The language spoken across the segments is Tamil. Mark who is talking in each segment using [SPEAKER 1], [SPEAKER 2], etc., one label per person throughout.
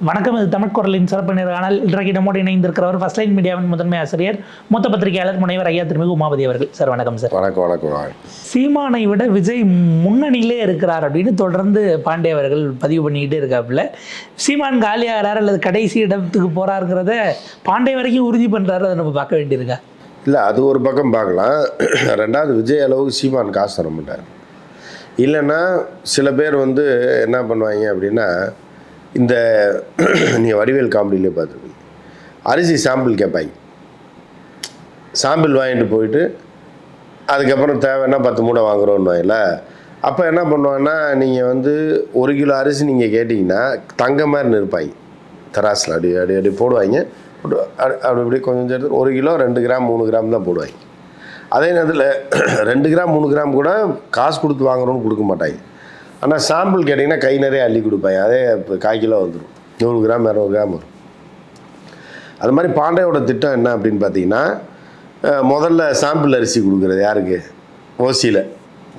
[SPEAKER 1] வணக்கம் இது தமிழ் குரலின் சிறப்பு நேர்காணல் இன்றைக்கு நம்மோடு இணைந்திருக்கிறவர் ஃபர்ஸ்ட் லைன் மீடியாவின் முதன்மை ஆசிரியர் மூத்த பத்திரிகையாளர் முனைவர் ஐயா திருமிகு உமாபதி அவர்கள். சார் வணக்கம் சார்
[SPEAKER 2] வணக்கம் வணக்கம்.
[SPEAKER 1] சீமானை விட விஜய் முன்னணியிலே இருக்கிறார் அப்படின்னு தொடர்ந்து பாண்டே அவர்கள் பதிவு பண்ணிக்கிட்டே இருக்காப்புல. சீமான் காலியாகிறார் அல்லது கடைசி இடத்துக்கு போறாருங்கிறத பாண்டே வரைக்கும் உறுதி பண்றாரு அதை நம்ம பார்க்க வேண்டியிருக்கா?
[SPEAKER 2] இல்லை அது ஒரு பக்கம் பார்க்கலாம். ரெண்டாவது விஜய் அளவுக்கு சீமான் காசு தர மாட்டார். இல்லைன்னா சில பேர் வந்து என்ன பண்ணுவாங்க அப்படின்னா இந்த நீங்கள் வடிவேல் காமெடியிலே பார்த்துருப்பீங்க அரிசி சாம்பிள் கேட்பாங்க சாம்பிள் வாங்கிட்டு போயிட்டு அதுக்கப்புறம் தேவைன்னா பத்து மூடை இல்லை அப்போ என்ன பண்ணுவாங்கன்னா நீங்கள் வந்து ஒரு கிலோ அரிசி நீங்கள் கேட்டிங்கன்னா தங்க மாதிரி நிற்பாங்க தராசில் அப்படி அப்படி அப்படி போடுவாங்க அப்படி அப்படி கொஞ்சம் எடுத்து ஒரு கிலோ ரெண்டு கிராம் மூணு கிராம் தான் போடுவாங்க அதே நேரத்தில் ரெண்டு கிராம் மூணு கிராம் கூட காசு கொடுத்து வாங்குறோன்னு கொடுக்க மாட்டாங்க ஆனால் சாம்பிள் கேட்டிங்கன்னா கை நிறைய அள்ளி கொடுப்பேன் அதே இப்போ கால் கிலோ வந்துடும் நூறு கிராம் இரநூறு கிராம் வரும். அது மாதிரி பாண்டையோட திட்டம் என்ன அப்படின்னு பார்த்தீங்கன்னா முதல்ல சாம்பிள் அரிசி கொடுக்குறது யாருக்கு? ஓசியில்.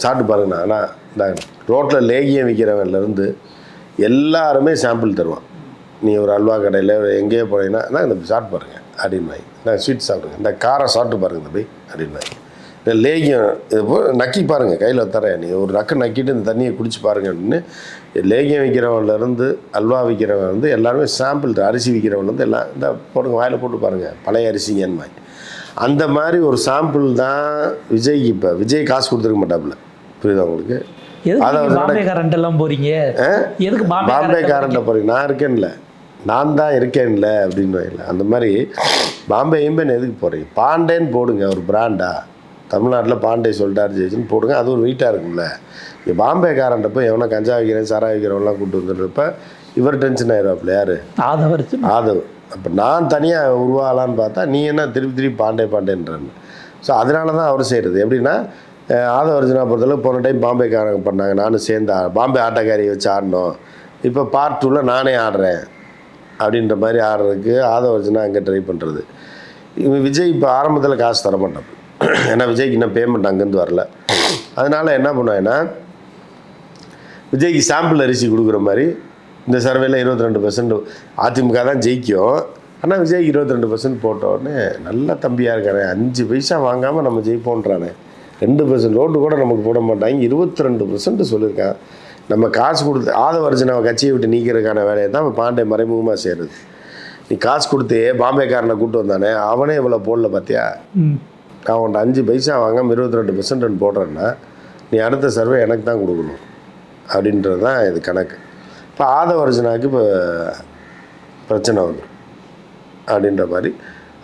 [SPEAKER 2] சாப்பிட்டு பாருங்கண்ணா ஆனால் இந்த ரோட்டில் லேகியம் விற்கிறவன்லேருந்து எல்லாருமே சாம்பிள் தருவான். நீ ஒரு அல்வா கடையில் எங்கேயோ போனீங்கன்னா நான் இந்த சாப்பிட்டு பாருங்க பாய் இந்த ஸ்வீட் சாப்பிடுங்க. இந்த காரம் சாப்பிட்டு பாருங்க தம்பி அப்படின்பாங்க இந்த லேகியம் இது போ நக்கி பாருங்கள் கையில் தரேன் நீ ஒரு நக்கு நக்கிட்டு இந்த தண்ணியை குடிச்சு பாருங்க அப்படின்னு லேகியம் விற்கிறவன்லேருந்து அல்வா விற்கிறவன் வந்து எல்லாருமே சாம்பிள் அரிசி விற்கிறவன் வந்து எல்லாம் இந்த போடுங்க வாயில் போட்டு பாருங்கள் பழைய அரிசிங்கன்னு அந்த மாதிரி ஒரு சாம்பிள் தான் விஜய்க்கு இப்போ விஜய் காசு கொடுத்துருக்க மாட்டாப்புல. புரியுதா உங்களுக்கு?
[SPEAKER 1] பாம்பே கரண்ட் எல்லாம் போறீங்க? எதுக்கு பாம்பே
[SPEAKER 2] பாம்பே
[SPEAKER 1] current
[SPEAKER 2] காரண்ட போறீங்க. நான் இருக்கேன்ல. நான் தான் இருக்கேன்ல அப்படின்னு அந்த மாதிரி பாம்பே இம்பேன் எதுக்கு போகிறீங்க பாண்டேன்னு போடுங்க ஒரு பிராண்டா தமிழ்நாட்டில் பாண்டே சொல்லிட்டாரு ஜெயிச்சுன்னு போடுங்க அது ஒரு வெயிட்டாக இருக்கும்ல. இங்கே பாம்பே காரண்ட போய் எவனா கஞ்சா வைக்கிறேன் சாரா வைக்கிறவன்லாம் கூட்டு வந்துடுறப்ப இவர் டென்ஷன் ஆயிடுவாப்புல யாரு?
[SPEAKER 1] ஆதவரிச்சு
[SPEAKER 2] ஆதவ். அப்போ நான் தனியாக உருவாகலான்னு பார்த்தா நீ என்ன திருப்பி திருப்பி பாண்டே பாண்டேன்றன்னு ஸோ அதனால தான் அவர் செய்கிறது எப்படின்னா அஹ், ஆதவ அர்ஜுனா பொறுத்தளவு போன டைம் பாம்பேக்காரங்க பண்ணாங்க. நானும் சேர்ந்து பாம்பே ஆட்டக்காரியை வச்சு ஆடினோம். இப்போ பார்ட் டூவில் நானே ஆடுறேன் அப்படின்ற மாதிரி ஆடுறதுக்கு ஆதவ அர்ஜுனா அங்கே ட்ரை பண்ணுறது இவன் விஜய் இப்போ ஆரம்பத்தில் காசு தர மாட்டான் ஏன்னா விஜய்க்கு இன்னும் பேமெண்ட் அங்கேருந்து வரல. அதனால் என்ன பண்ணுவேன்னா விஜய்க்கு சாம்பிள் அரிசி கொடுக்குற மாதிரி இந்த சர்வேல இருபத்தி ரெண்டு பர்சன்ட் அதிமுக தான் ஜெயிக்கும். ஆனால் விஜய்க்கு இருபத்தி ரெண்டு பர்சன்ட் போட்டோடனே நல்லா தம்பியாக இருக்கானே அஞ்சு பைசா வாங்காமல் நம்ம ஜெயிப்போன்றானே. ரெண்டு பர்சன்ட் ஓட்டு கூட நமக்கு போட மாட்டாங்க. இருபத்தி ரெண்டு பர்சன்ட் சொல்லியிருக்கான். நம்ம காசு கொடுத்து ஆதவர்ஜனாவை கட்சியை விட்டு நீக்கிறதுக்கான வேலையை தான் அவன் பாண்டே மறைமுகமாக செய்கிறது நீ காசு கொடுத்து பாம்பேக்காரனை கூட்டு வந்தானே அவனே இவ்வளோ போடல பார்த்தியா நான் உன்ட்ட அஞ்சு பைசா வாங்காமல் இருபத்தி ரெண்டு பெர்சன்ட் போடுறேன்னா நீ அடுத்த சர்வே எனக்கு தான் கொடுக்கணும். அப்படின்றது தான் இது கணக்கு. இப்போ ஆதவர்ஜனாக்கு இப்போ பிரச்சனை வந்துடும் அப்படின்ற மாதிரி.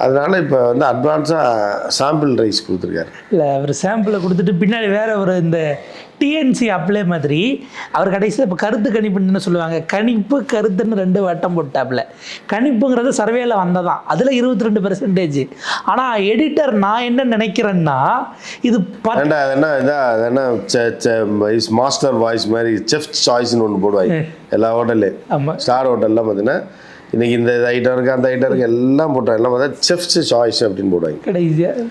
[SPEAKER 2] அதனால இப்போ வந்து அட்வான்ஸாக சாம்பிள் ரைஸ் கொடுத்துருக்காரு.
[SPEAKER 1] இல்லை அவர் சாம்பிளை கொடுத்துட்டு பின்னாடி வேற ஒரு இந்த டிஎன்சி அப்ளை மாதிரி அவர் கடைசியில் இப்போ கருத்து கணிப்புன்னு சொல்லுவாங்க. கணிப்பு கருத்துன்னு ரெண்டு வட்டம் போட்டாப்புல. கணிப்புங்கிறது சர்வேல வந்ததான். அதில் இருபத்தி ரெண்டு பெர்சன்டேஜ் ஆனால் எடிட்டர் நான் என்ன நினைக்கிறேன்னா இது
[SPEAKER 2] என்ன என்ன மாஸ்டர் வாய்ஸ் மாதிரி செஃப் சாய்ஸ்னு ஒன்று போடுவாங்க. எல்லா ஹோட்டல்லையும்
[SPEAKER 1] ஆமாம்
[SPEAKER 2] ஸ்டார் ஹோட்டல்லாம் பார்த்தீங்கன்னா இன்னைக்கு இந்த ஐட்டம் இருக்குது அந்த ஐட்டம் இருக்குது எல்லாம் போட்டாங்க. எல்லாம் பார்த்தா செஃப்ஸ் சாய்ஸ் அப்படின்னு போடுவாங்க.
[SPEAKER 1] கடைசியாக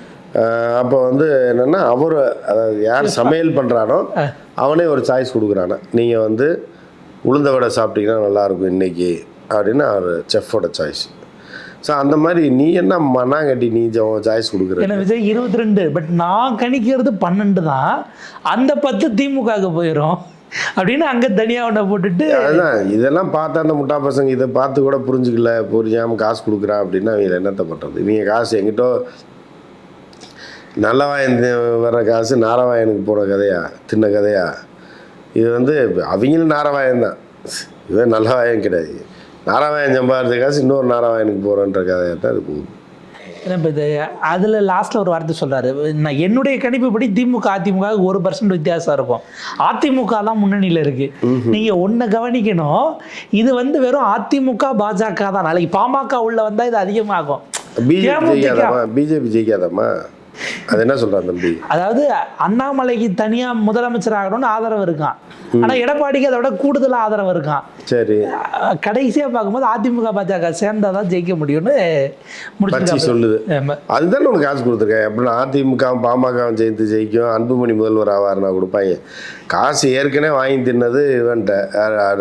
[SPEAKER 2] அப்போ வந்து என்னென்னா அவர் அதாவது யார் சமையல் பண்ணுறானோ அவனே ஒரு சாய்ஸ் கொடுக்குறானா. நீங்கள் வந்து உளுந்த வடை சாப்பிட்டீங்கன்னா நல்லாயிருக்கும் இன்னைக்கு அப்படின்னு அவர் செஃப்போட சாய்ஸ் ஸோ அந்த மாதிரி நீ என்ன மண்ணாங்கட்டி நீ சாய்ஸ் கொடுக்குற?
[SPEAKER 1] விஜய் இருபத்தி ரெண்டு பட் நான் கணிக்கிறது பன்னெண்டு தான். அந்த பத்து திமுகவுக்கு போயிடும் அப்படின்னு அங்கே தனியாக ஒன்றை போட்டுட்டு
[SPEAKER 2] அதுதான் இதெல்லாம் பார்த்தா அந்த முட்டா பசங்க இதை பார்த்து கூட புரிஞ்சுக்கல புரிஞ்சாமல் காசு கொடுக்குறான் அப்படின்னா அவங்க என்னத்தை பண்ணுறது இவங்க காசு எங்கிட்டோ நல்லவாயன் வர்ற காசு நாரவாயனுக்கு போகிற கதையா? தின்ன கதையா? இது வந்து அவங்களும் நாரவாயன் தான். இவன் நல்லவாயன் கிடையாது. நாராவாயன் சம்பாதிச்ச காசு இன்னொரு நாராவாயனுக்கு போகிறன்ற கதையாக தான் இது
[SPEAKER 1] இப்போ இது? அதில் லாஸ்ட்டில் ஒரு வார்த்தை சொல்கிறாரு நான் என்னுடைய கணிப்புப்படி திமுக அதிமுக ஒரு பர்சன்ட் வித்தியாசம் இருக்கும். அதிமுக தான் முன்னணியில் இருக்குது நீங்கள் ஒன்றை கவனிக்கணும். இது வந்து வெறும் அதிமுக பாஜக தான். நாளைக்கு பாமக உள்ள வந்தால் இது அதிகமாகும்.
[SPEAKER 2] பிஜேபி ஜெயிக்காதாம்மா? பிஜேபி ஜெயிக்காதாம்மா? அது என்ன சொல்கிறான் தம்பி?
[SPEAKER 1] அதாவது அண்ணாமலைக்கு தனியா முதலமைச்சர் ஆகணும்னு ஆதரவு இருக்கான். ஆனா எடப்பாடிக்கு அதை விட கூடுதல் ஆதரவு இருக்கான்.
[SPEAKER 2] சரி.
[SPEAKER 1] கடைசியா பார்க்கும்போது அதிமுக பாஜக சேர்ந்தாதான் ஜெயிக்க முடியும்னு முடிச்சிருக்காங்க
[SPEAKER 2] சொல்லுது. அதுதான் உனக்கு காசு கொடுத்துருக்கேன். எப்படின்னா அதிமுக பாமக ஜெயித்து ஜெயிக்கும். அன்புமணி முதல்வர் ஆவார்னா கொடுப்பாங்க. காசு ஏற்கனவே வாங்கி தின்னது இவன்ட்ட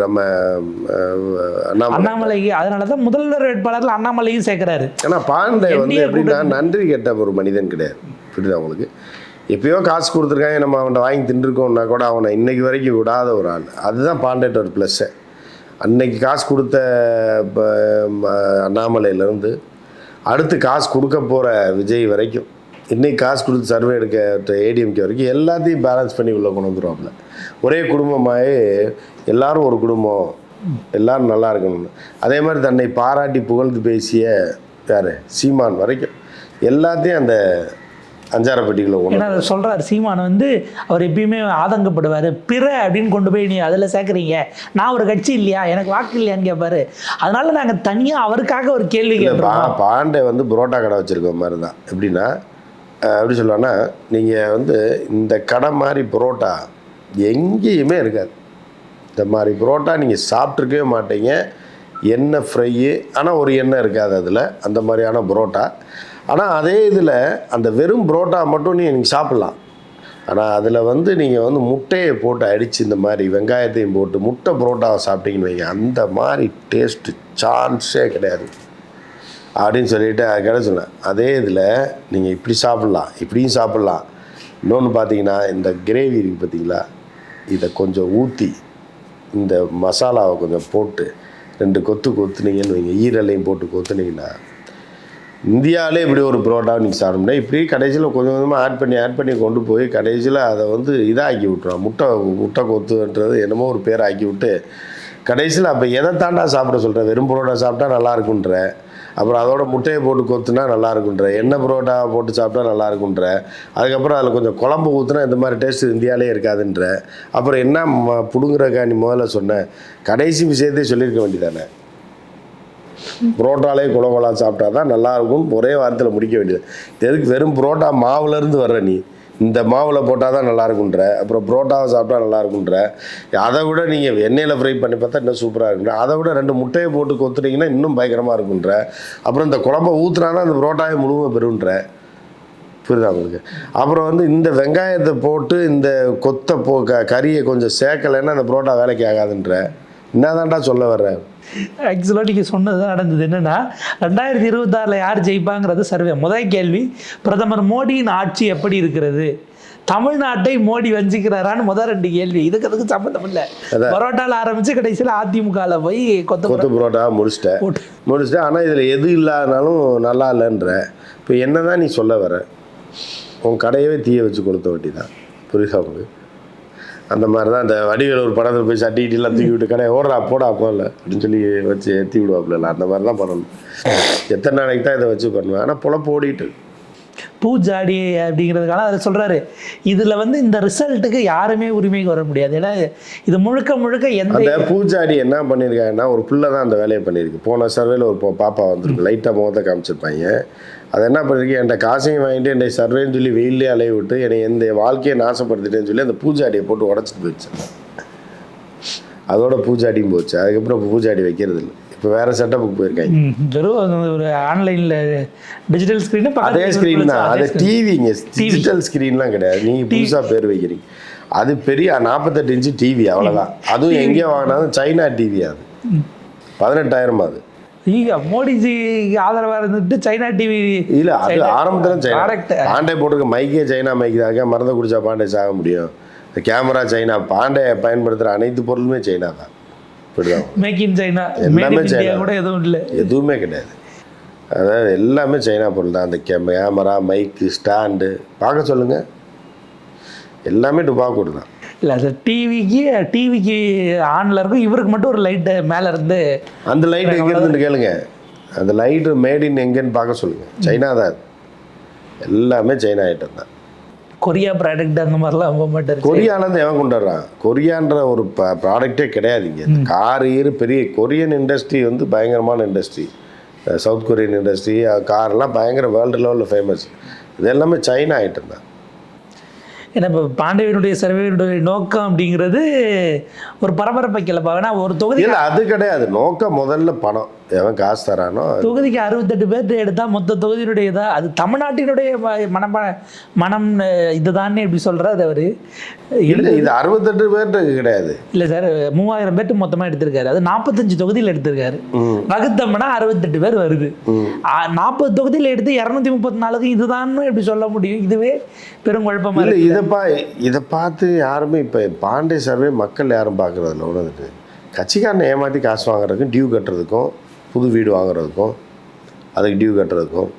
[SPEAKER 2] நம்ம
[SPEAKER 1] அண்ணாமலைக்கு அதனாலதான் முதல்வர் வேட்பாளர்ல அண்ணாமலையும் சேர்க்கிறாரு.
[SPEAKER 2] ஏன்னா பாண்டே வந்து எப்படின்னா நன்றி கெட்ட ஒரு மனிதன் கிடையாது. புரியுதா அவங்களுக்கு எப்பயோ காசு கொடுத்துருக்காங்க நம்ம அவன்கிட்ட வாங்கி தின்றுருக்கோம்னா கூட அவனை இன்றைக்கி வரைக்கும் விடாத ஒரு ஆள். அதுதான் பாண்டேட்ட ஒரு ப்ளஸ்ஸு அன்னைக்கு காசு கொடுத்த ப- அண்ணாமலையிலேருந்து அடுத்து காசு கொடுக்க போகிற விஜய் வரைக்கும் இன்றைக்கி காசு கொடுத்து சர்வே எடுக்க ஏடிஎம்கே வரைக்கும் எல்லாத்தையும் பேலன்ஸ் பண்ணி உள்ளே கொண்டு வந்துருவாப்புல. ஒரே குடும்பமாகி எல்லாரும் ஒரு குடும்பம். எல்லாரும் நல்லா இருக்கணும்னு. அதே மாதிரி தன்னை பாராட்டி புகழ்ந்து பேசிய யார்? சீமான் வரைக்கும். எல்லாத்தையும் அந்த அஞ்சாரப்பட்டிக்குள்ள கொண்டு
[SPEAKER 1] ஏன்னா அதை சொல்றாரு சீமான் வந்து அவர் எப்பயுமே ஆதங்கப்படுவார். பிற அப்படின்னு கொண்டு போய் நீ அதில் சேர்க்குறீங்க. நான் ஒரு கட்சி இல்லையா? எனக்கு வாக்கு இல்லையான்னு கேட்பாரு அதனால நாங்கள் தனியாக அவருக்காக ஒரு கேள்வி கேட்போம்
[SPEAKER 2] பாண்டே வந்து புரோட்டா கடை வச்சிருக்க மாதிரி தான் எப்படின்னா எப்படி சொல்லுவான்னா நீங்கள் வந்து இந்த கடை மாதிரி புரோட்டா எங்கேயுமே இருக்காது. இந்த மாதிரி புரோட்டா நீங்கள் சாப்பிட்ருக்கவே மாட்டீங்க. எண்ணெய் ஃப்ரையு ஆனால் ஒரு எண்ணெய் இருக்காது அதில். அந்த மாதிரியான புரோட்டா. ஆனால் அதே இதில் அந்த வெறும் புரோட்டா மட்டும் நீங்கள் சாப்பிட்லாம். ஆனால் அதில் வந்து நீங்கள் வந்து முட்டையை போட்டு அடித்து இந்த மாதிரி வெங்காயத்தையும் போட்டு முட்டை புரோட்டாவை சாப்பிட்டீங்கன்னு வைங்க. அந்த மாதிரி டேஸ்ட்டு சான்ஸே கிடையாது. அப்படின்னு சொல்லிட்டு கடை சொன்னேன். அதே இதில் நீங்கள் இப்படி சாப்பிட்லாம் இப்படியும் சாப்பிட்லாம். இன்னொன்று பார்த்தீங்கன்னா இந்த கிரேவி இருக்குது பார்த்தீங்களா இதை கொஞ்சம் ஊற்றி இந்த மசாலாவை கொஞ்சம் போட்டு ரெண்டு கொத்து கொத்துனீங்கன்னு வைங்க. ஈரலையும் போட்டு கொத்துனீங்கன்னா இந்தியாவிலே இப்படி ஒரு புரோட்டாவை நீங்கள் சாப்பிட இப்படி கடைசியில் கொஞ்சம் கொஞ்சமாக ஆட் பண்ணி ஆட் பண்ணி கொண்டு போய் கடைசியில் அதை வந்து இதாக்கி விட்ருவான் முட்டை முட்டை கொத்துன்றது என்னமோ ஒரு பேர் ஆக்கி விட்டு கடைசியில் அப்போ எதை தாண்டா சாப்பிட சொல்கிற வெறும் புரோட்டா சாப்பிட்டா நல்லா இருக்குன்ற அப்புறம் அதோட முட்டையை போட்டு கொத்துனா நல்லா இருக்குன்ற எண்ணெய் புரோட்டா போட்டு சாப்பிட்டா நல்லா இருக்குன்ற அதுக்கப்புறம் அதில் கொஞ்சம் குழம்பு ஊற்றுனா இந்த மாதிரி டேஸ்ட் இந்தியாவிலே இருக்காதுன்ற. அப்புறம் என்ன ம- புடுங்குறக்கா நீ முதல்ல சொன்னேன் கடைசி விஷயத்தையும் சொல்லியிருக்க வேண்டியதானே புரோட்டாலே குல சாப்பிட்டா தான் நல்லாயிருக்கும். ஒரே வாரத்தில் முடிக்க வேண்டியது. எதுக்கு வெறும் புரோட்டா மாவுலேருந்து வர்ற நீ? இந்த மாவில் போட்டால் தான் நல்லா இருக்குன்ற அப்புறம் புரோட்டாவை சாப்பிட்டா நல்லா இருக்குன்ற அதை விட நீங்கள் எண்ணெயில் ஃப்ரை பண்ணி பார்த்தா இன்னும் சூப்பராக இருக்குன்ற அதை விட ரெண்டு முட்டையை போட்டு கொத்துட்டிங்கன்னா இன்னும் பயங்கரமாக இருக்குன்ற அப்புறம் இந்த குழம்ப ஊற்றுனானா அந்த புரோட்டாவை முழுமை பெறுன்ற புரியுதா உங்களுக்கு? அப்புறம் வந்து இந்த வெங்காயத்தை போட்டு இந்த கொத்தை போ க கறியை கொஞ்சம் சேர்க்கலைன்னா அந்த புரோட்டா வேலைக்கு ஆகாதுன்ற. என்னதான்டா சொல்ல வர்றேன்
[SPEAKER 1] ஆக்சுவலாக நீங்கள் சொன்னது தான் நடந்தது. என்னன்னா ரெண்டாயிரத்தி இருபத்தாறில் யார் ஜெயிப்பாங்கிறது சர்வே. முதல் கேள்வி பிரதமர் மோடியின் ஆட்சி எப்படி இருக்கிறது? தமிழ்நாட்டை மோடி வஞ்சிக்கிறாரான்னு முதல் ரெண்டு கேள்வி. இதுக்கு அதுக்கு சம்மந்தம் இல்லை.
[SPEAKER 2] அதான்.
[SPEAKER 1] பரோட்டால ஆரம்பிச்சு கடைசியில் அதிமுகவில் போய் கொத்த
[SPEAKER 2] கொத்து புரோட்டா முடிச்சிட்டேன். முடிச்சிட்டேன். ஆனால் இதில் எது இல்லாதனாலும் நல்லா இல்லைன்ற. இப்போ என்ன தான் நீ சொல்ல வர? உன் கடையவே தீய வச்சு கொடுத்த வட்டி தான் புரியுதா உங்களுக்கு? அந்த மாதிரி தான் அந்த வடிவேல் ஒரு படத்தில் போய் சட்டி கிட்டிலாம் தூக்கி விட்டு கடையை ஓடுறா போடா போகல அப்படின்னு சொல்லி வச்சு ஏற்றி விடுவாப்புல. அந்த மாதிரி தான் பண்ணணும். எத்தனை நாளைக்கு தான் இதை வச்சு பண்ணுவேன். ஆனால் பொழப்பு ஓடிட்டு.
[SPEAKER 1] பூஜாடி அப்படிங்கிறதுக்கான அதில் சொல்றாரு இதுல வந்து இந்த ரிசல்ட்டுக்கு யாருமே உரிமைக்கு வர முடியாது. ஏன்னா இது முழுக்க முழுக்க எந்த
[SPEAKER 2] அந்த பூஜாடி என்ன பண்ணியிருக்காங்கன்னா ஒரு பிள்ளை தான் அந்த வேலையை பண்ணியிருக்கு. போன சர்வேல ஒரு பாப்பா வந்திருக்கு. லைட்டாக முகத்தை காமிச்சிருப்பாங்க. அது என்ன பண்ணிருக்கு? என்கிட்ட காசையும் வாங்கிட்டு என்னை சர்வேன்னு சொல்லி வெயிலே அலைய விட்டு என்னை எந்த வாழ்க்கையை நாசப்படுத்திட்டேன்னு சொல்லி அந்த பூஜாடியை போட்டு உடச்சிட்டு போயிடுச்சு. அதோட பூஜாடியும் போச்சு. அதுக்கப்புறம் பூஜாடி வைக்கிறது இல்லை. இப்போ வேற செட்டப்புக்கு போயிருக்காங்க.
[SPEAKER 1] ஒரு ஆன்லைன்ல டிஜிட்டல் ஸ்க்ரீனு
[SPEAKER 2] அதே ஸ்க்ரீன் தான். அது டிவிங்க டிஜிட்டல் ஸ்க்ரீன்லாம் கிடையாது. நீங்கள் புதுசாக பேர் வைக்கிறீங்க. அது பெரிய நாற்பத்தெட்டு இன்ச்சு டிவி அவ்வளோதான் அதுவும் எங்கே வாங்கினாலும் சைனா டிவி அது. பதினெட்டாயிரம் அது.
[SPEAKER 1] மோடிஜி ஆதரவா இருந்துட்டு சைனா டிவி
[SPEAKER 2] இல்ல அது ஆரம்பத்துல சைனா. பாண்டே போட்டிருக்க மைக்கே சைனா மைக் தான் மறந்து குடிச்சா பாண்டே சாக முடியும் இந்த கேமரா சைனா பாண்டே பயன்படுத்துகிற அனைத்து பொருளுமே சைனா தான்.
[SPEAKER 1] மேக் இன் சைனா
[SPEAKER 2] எல்லாமே China.
[SPEAKER 1] கூட எதுவும் இல்லை.
[SPEAKER 2] எதுவுமே கிடையாது. அதாவது எல்லாமே சைனா பொருள் தான். அந்த கேமரா மைக்கு ஸ்டாண்டு பார்க்க சொல்லுங்க. எல்லாமே டுபாக்கூடு தான்.
[SPEAKER 1] இல்லை அது டிவிக்கு டிவிக்கு ஆன்ல இருக்கும். இவருக்கு மட்டும் ஒரு லைட்டு மேல இருந்து
[SPEAKER 2] அந்த லைட் எங்க இருந்துன்னு கேளுங்க. அந்த லைட்டு மேட் இன் எங்கன்னு பார்க்க சொல்லுங்க. சைனா தான் எல்லாமே சைனா ஐட்டம் தான்.
[SPEAKER 1] கொரியா ப்ராடக்ட் அந்த மாதிரிலாம் போக மாட்டாரு.
[SPEAKER 2] கொரியாலேருந்து எவன் கொண்டு வர்றான் கொரியான்ற ஒரு ப்ராடக்டே கிடையாது இங்கே. கார் ஈரு பெரிய கொரியன் இண்டஸ்ட்ரி வந்து பயங்கரமான இண்டஸ்ட்ரி சவுத் கொரியன் இண்டஸ்ட்ரி கார்லாம் பயங்கர வேர்ல்டு லெவலில் ஃபேமஸ் இது எல்லாமே சைனா ஐட்டம் தான்.
[SPEAKER 1] ஏன்னா இப்போ பாண்டியனுடைய சர்வேனுடைய நோக்கம் அப்படிங்கிறது ஒரு பரபரப்பை கிளப்பா வேணா ஒரு தொகுதி
[SPEAKER 2] இல்லை அது கிடையாது. நோக்கம் முதல்ல பணம். எவன் காசு தரானோ
[SPEAKER 1] தொகுதிக்கு அறுபத்தெட்டு பேர்த்து எடுத்தா மொத்த தொகுதியினுடைய இதா அது தமிழ்நாட்டினுடைய மனம் அஹ், இதுதானே இப்படி சொல்றாரு அவரு?
[SPEAKER 2] இல்லை இது அறுபத்தெட்டு பேர்ட்டு கிடையாது.
[SPEAKER 1] இல்லை சார் மூவாயிரம் பேர்ட்டு மொத்தமாக எடுத்திருக்காரு. அது நாற்பத்தஞ்சு தொகுதியில் எடுத்திருக்காரு. வகுத்தம்னா அறுபத்தெட்டு பேர் வருது. நாற்பது தொகுதியில் எடுத்து இரநூத்தி முப்பத்தி நாலுக்கு இதுதான் எப்படி சொல்ல முடியும்? இதுவே பெருங்குழப்பமா
[SPEAKER 2] இல்லை
[SPEAKER 1] இருக்கு
[SPEAKER 2] இதை பா இதை பார்த்து யாருமே இப்போ பாண்டே சர்வே மக்கள் யாரும் பார்க்குறது இல்லை உணர்ந்துட்டு. கட்சிக்காரனை ஏமாற்றி காசு வாங்குறதுக்கும் டியூ கட்டுறதுக்கும் புது வீடு வாங்குறதுக்கும் அதுக்கு டியூ கட்டுறதுக்கும்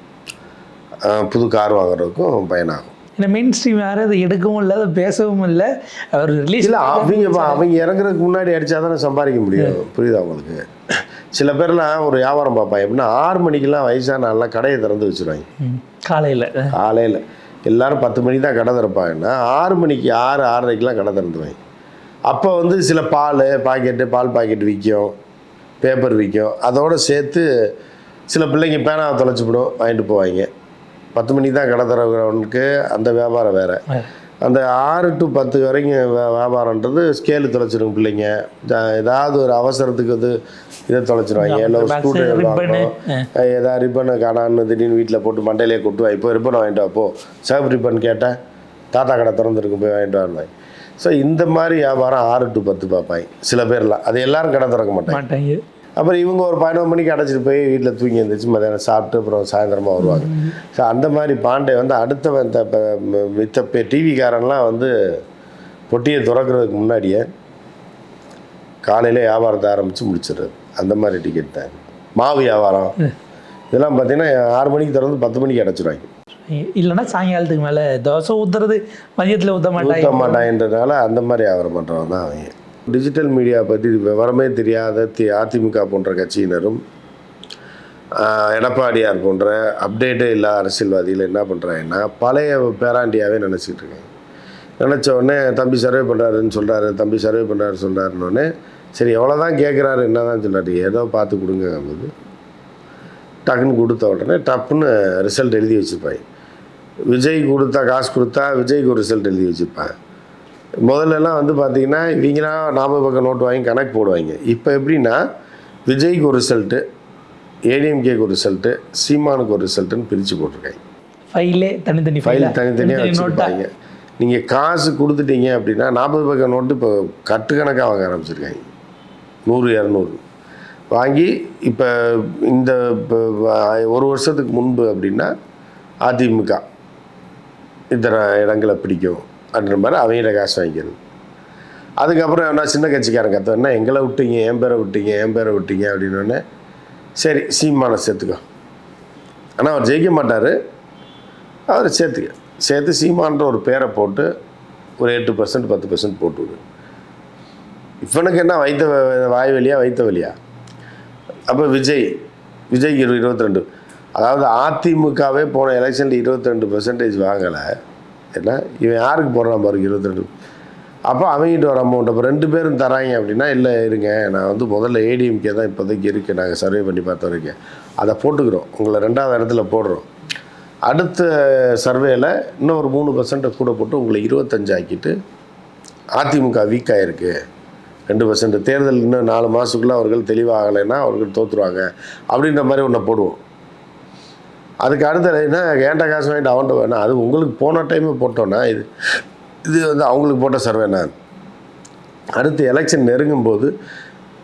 [SPEAKER 2] புது கார் வாங்குறதுக்கும் பயனாகும்.
[SPEAKER 1] ஏன்னா மெயின் ஸ்ட்ரீம் யாரும் அதை எடுக்கவும் இல்லை அதை பேசவும் இல்லை. அவர் ரிலீஸ்
[SPEAKER 2] இல்லை அவங்க அவங்க இறங்குறதுக்கு முன்னாடி அடித்தா தானே சம்பாதிக்க முடியும். புரியுதா உங்களுக்கு? சில பேர்லாம் ஒரு வியாபாரம் பார்ப்பாங்க. எப்படின்னா ஆறு மணிக்கெல்லாம் வயசான ஆள்லாம் கடையை திறந்து வச்சுருவாங்க.
[SPEAKER 1] காலையில்.
[SPEAKER 2] காலையில். எல்லாரும் பத்து மணிக்கு தான் கடை திறப்பாங்கன்னா ஆறு மணிக்கு ஆறு ஆறரைக்கெலாம் கடை திறந்துவாங்க அப்போ வந்து சில பால் பாக்கெட்டு பால் பாக்கெட் விற்கும். பேப்பர் விற்கும். அதோடு சேர்த்து சில பிள்ளைங்க பேனாவை தொலைச்சிவிடும் வாங்கிட்டு போவாங்க பத்து மணிக்கு தான் கடை திறக்கிறவனுக்கு அந்த வியாபாரம் வேறு. அந்த ஆறு டு பத்து வரைக்கும் வியாபாரன்றது ஸ்கேலு தொலைச்சிடும் பிள்ளைங்க. ஏதாவது ஒரு அவசரத்துக்கு வந்து இதை தொலைச்சிடுவாங்க இல்லை ஒரு வாங்கணும். ஏதாவது ரிப்பனை காணான்னு திடீர்னு வீட்டில் போட்டு மண்டையிலே கொட்டுவா இப்போ ரிப்பன் வாங்கிட்டு வா போ. சிவப்பு ரிப்பன் கேட்டேன். தாத்தா கடை திறந்துருக்கு போய் வாங்கிட்டு வரணும் ஸோ இந்த மாதிரி வியாபாரம் ஆறு டு பத்து பார்ப்பாங்க. சில பேர்லாம் அது எல்லாரும் கடை திறக்க மாட்டாங்க. அப்புறம் இவங்க ஒரு பதினொரு மணிக்கு அடைச்சிட்டு போய் வீட்டில் தூங்கி எழுந்திரிச்சு மதியானம் சாப்பிட்டு அப்புறம் சாயந்தரமாக வருவாங்க. ஸோ அந்த மாதிரி பாண்டே வந்து அடுத்த இந்த மித்த பே டிவிக்காரன்லாம் வந்து பொட்டியை திறக்கிறதுக்கு முன்னாடியே காலையில் வியாபாரத்தை ஆரம்பித்து முடிச்சிடுறது. அந்த மாதிரி டிக்கெட் தான் மாவு வியாபாரம். இதெல்லாம் பார்த்தீங்கன்னா ஆறு மணிக்கு திறந்து பத்து மணிக்கு அடைச்சிடுவாங்க
[SPEAKER 1] இல்லைன்னா சாயங்காலத்துக்கு மேலே தோசை ஊத்துறது மதியத்தில் ஊற்ற மாட்டாங்க
[SPEAKER 2] ஊற்ற மாட்டாங்கன்றதுனால அந்த மாதிரி வியாபாரம் பண்ணுறவங்க தான் அவங்க. டிஜிட்டல் மீடியா பற்றி விவரமே தெரியாத தி அதிமுக போன்ற கட்சியினரும் எடப்பாடியார் போன்ற அப்டேட்டே இல்லாத அரசியல்வாதிகள் என்ன பண்ணுறாங்கன்னா பழைய பேராண்டியாவே நினச்சிட்டு இருக்காங்க. நினச்ச உடனே தம்பி சர்வே பண்ணுறாருன்னு சொல்கிறாரு தம்பி சர்வே பண்ணுறாரு சொல்கிறாருன்னொடனே சரி எவ்வளோ தான் கேட்குறாரு என்ன தான் சொல்கிறாரு ஏதோ பார்த்து கொடுங்க போது டக்குன்னு கொடுத்த உடனே டப்புன்னு ரிசல்ட் எழுதி வச்சுருப்பாங்க. விஜய் கொடுத்தா காசு கொடுத்தா விஜய்க்கு ஒரு ரிசல்ட் எழுதி வச்சுருப்பாங்க முதல்லலாம் வந்து பார்த்தீங்கன்னா இவங்களாம் நாற்பது பக்கம் நோட்டு வாங்கி கணக்கு போடுவாங்க. இப்போ எப்படின்னா விஜய்க்கு ஒரு ரிசல்ட்டு ஏடிஎம்கேக்கு ஒரு ரிசல்ட்டு சீமானுக்கு ஒரு ரிசல்ட்டுன்னு பிரித்து போட்டிருக்காங்க.
[SPEAKER 1] ஃபைலே தனித்தனி
[SPEAKER 2] ஃபைல் தனித்தனியாக வச்சுருப்பாங்க. நீங்கள் காசு கொடுத்துட்டீங்க அப்படின்னா நாற்பது பக்கம் நோட்டு இப்போ கட்டுக்கணக்காக வாங்க ஆரம்பிச்சிருக்காங்க. நூறு இரநூறு. வாங்கி இப்போ இந்த இப்போ ஒரு வருஷத்துக்கு முன்பு அப்படின்னா அதிமுக. இத்தனை இடங்களை பிடிக்கும் அப்படின்ற மாதிரி அவங்கள காசு வாங்கிக்கணும் அதுக்கப்புறம் என்ன சின்ன கட்சிக்காரன் கத்தவனா எங்களை விட்டீங்க என் பேரை விட்டீங்க என் பேரை விட்டீங்க அப்படின்னோடனே சரி சீமானை சேர்த்துக்கோ. ஆனால் அவர் ஜெயிக்க மாட்டார். அவரை சேர்த்துக்க. சேர்த்து சீமான்ற ஒரு பேரை போட்டு ஒரு எட்டு பர்சன்ட் பத்து பர்சன்ட் போட்டு விடு. இவனுக்கு என்ன வைத்த வாய் வழியா வைத்த வழியா அப்போ விஜய் விஜய்க்கு இருபத்தி ரெண்டு. அதாவது அதிமுகவே போன எலெக்ஷனில் இருபத்தி ரெண்டு பெர்சன்டேஜ் வாங்கலை. ஏன்னா இவன் யாருக்கு போடுறான் பாருங்க இருபத்தி ரெண்டு அப்போ அவங்ககிட்ட ஒரு அமௌண்ட் அப்போ ரெண்டு பேரும் தராங்க அப்படின்னா இல்லை இருங்க நான் வந்து முதல்ல ஏடிஎம்கே தான் இப்போதைக்கு இருக்குது நாங்கள் சர்வே பண்ணி பார்த்த வரைக்கும். அதை போட்டுக்கிறோம். உங்களை ரெண்டாவது இடத்துல போடுறோம். அடுத்த சர்வேல இன்னும் ஒரு மூணு பர்சன்ட்டை கூட போட்டு உங்களை இருபத்தஞ்சு ஆக்கிட்டு அதிமுக வீக் ஆயிருக்கு. ரெண்டு பர்சன்ட் தேர்தல் இன்னும் நாலு மாதத்துக்குள்ளே அவர்கள் தெளிவாகலைன்னா அவர்கள் தோற்றுருவாங்க அப்படின்ற மாதிரி ஒன்றை போடுவோம். அதுக்கு அடுத்த என்ன ஏன்டா காசு வாங்கிட்டு அவன்கிட்ட வேணாம் அது உங்களுக்கு போன டைமே போட்டோன்னா இது இது வந்து அவங்களுக்கு போட்ட சர்வேண்ணா அடுத்து எலெக்ஷன் நெருங்கும் போது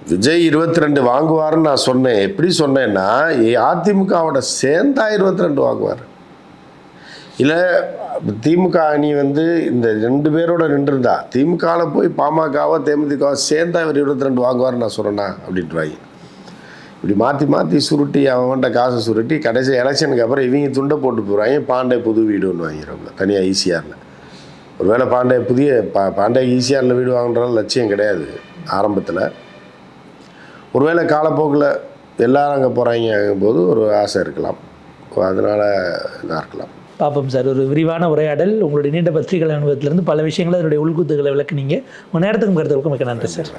[SPEAKER 2] விஜய் இருபத்தி ரெண்டு வாங்குவாருன்னு நான் சொன்னேன். எப்படி சொன்னேன்னா அதிமுகவோட சேர்ந்தா இருபத்தி ரெண்டு வாங்குவார். இல்லை திமுக அணி வந்து இந்த ரெண்டு பேரோட நின்றுருந்தா திமுகவில் போய் பாமகவோ தேமுதிகவோ சேர்ந்தா இவர் இருபத்தி ரெண்டு வாங்குவார்னு நான் சொன்னேன்னா அப்படின்றாங்க இப்படி மாற்றி மாற்றி சுருட்டி அவன்கிட்ட காசை சுருட்டி கடைசி எலெக்ஷனுக்கு அப்புறம் இவங்க துண்டை போட்டு போகிறாங்க பாண்டே புது வீடு ஒன்று வாங்கிறவங்க தனியாக ஈஸியாரில் ஒருவேளை பாண்டே புதிய பா பாண்டே ஈஸியாரில் வீடு வாங்குற லட்சியம் கிடையாது ஆரம்பத்தில். ஒருவேளை காலப்போக்கில் எல்லாரும் அங்கே போகிறாங்க போது ஒரு ஆசை இருக்கலாம். அதனால் இதாக இருக்கலாம்.
[SPEAKER 1] பார்ப்போம் சார் ஒரு விரிவான உரையாடல். உங்களுடைய நீண்ட பத்திரிகை அனுபவத்திலிருந்து பல விஷயங்களை அதனுடைய உள்குத்துகளை விளக்குனீங்க. உங்கள் நேரத்துக்கும் கருத்துக்களுக்கும் மிக்க நன்றி சார்.